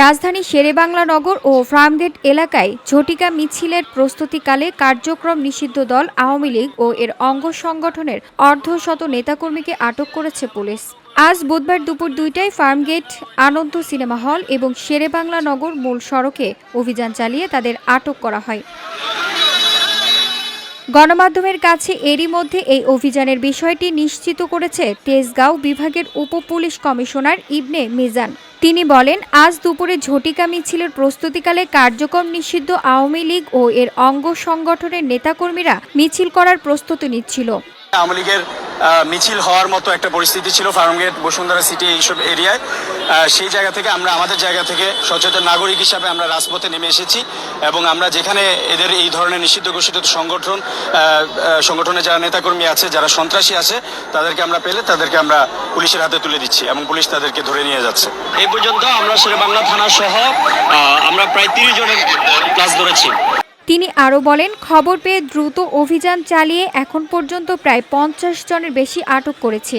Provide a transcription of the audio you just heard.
রাজধানী শেরেবাংলা নগর ও ফার্মগেট এলাকায় ঝটিকা মিছিলের প্রস্তুতিকালে কার্যক্রম নিষিদ্ধ দল, আওয়ামী লীগ ও এর অঙ্গ সংগঠনের অর্ধশত নেতাকর্মীকে আটক করেছে পুলিশ। আজ বুধবার দুপুর দুইটায় ফার্মগেট আনন্দ সিনেমা হল এবং শেরেবাংলা নগর মূল সড়কে অভিযান চালিয়ে তাদের আটক করা হয়। গণমাধ্যমের কাছে এরই মধ্যে এই অভিযানের বিষয়টি নিশ্চিত করেছে তেজগাঁও বিভাগের উপ পুলিশ কমিশনার ইবনে মিজান। তিনি বলেন, আজ দুপুরে ঝটিকা মিছিলের প্রস্তুতিকালে কার্যক্রম নিষিদ্ধ আওয়ামী লীগ ও এর অঙ্গ সংগঠনের নেতাকর্মীরা মিছিল করার প্রস্তুতি নিচ্ছিল। আওয়ামী লীগের মিছিল হওয়ার মতো একটা পরিস্থিতি ছিল ফার্মগেট বসুন্ধরা সিটি এইসব এরিয়ায়। সেই জায়গা থেকে আমরা আমাদের জায়গা থেকে সচেতন নাগরিক হিসাবে আমরা রাজপথে নেমে এসেছি এবং আমরা যেখানে এদের এই ধরনের নিষিদ্ধ ঘোষিত সংগঠন সংগঠনে যারা নেতাকর্মী আছে যারা সন্ত্রাসী আছে তাদেরকে আমরা পেলে তাদেরকে আমরা পুলিশের হাতে তুলে দিচ্ছি এবং পুলিশ তাদেরকে ধরে নিয়ে যাচ্ছে। এই পর্যন্ত আমরা শেরেবাংলা থানা সহ আমরা প্রায় তিরিশ জনের ক্লাস ধরেছি। তিনি আরও বলেন খবর পেয়ে দ্রুত অভিযান চালিয়ে এখন পর্যন্ত প্রায় পঞ্চাশ জনের বেশি আটক করেছে।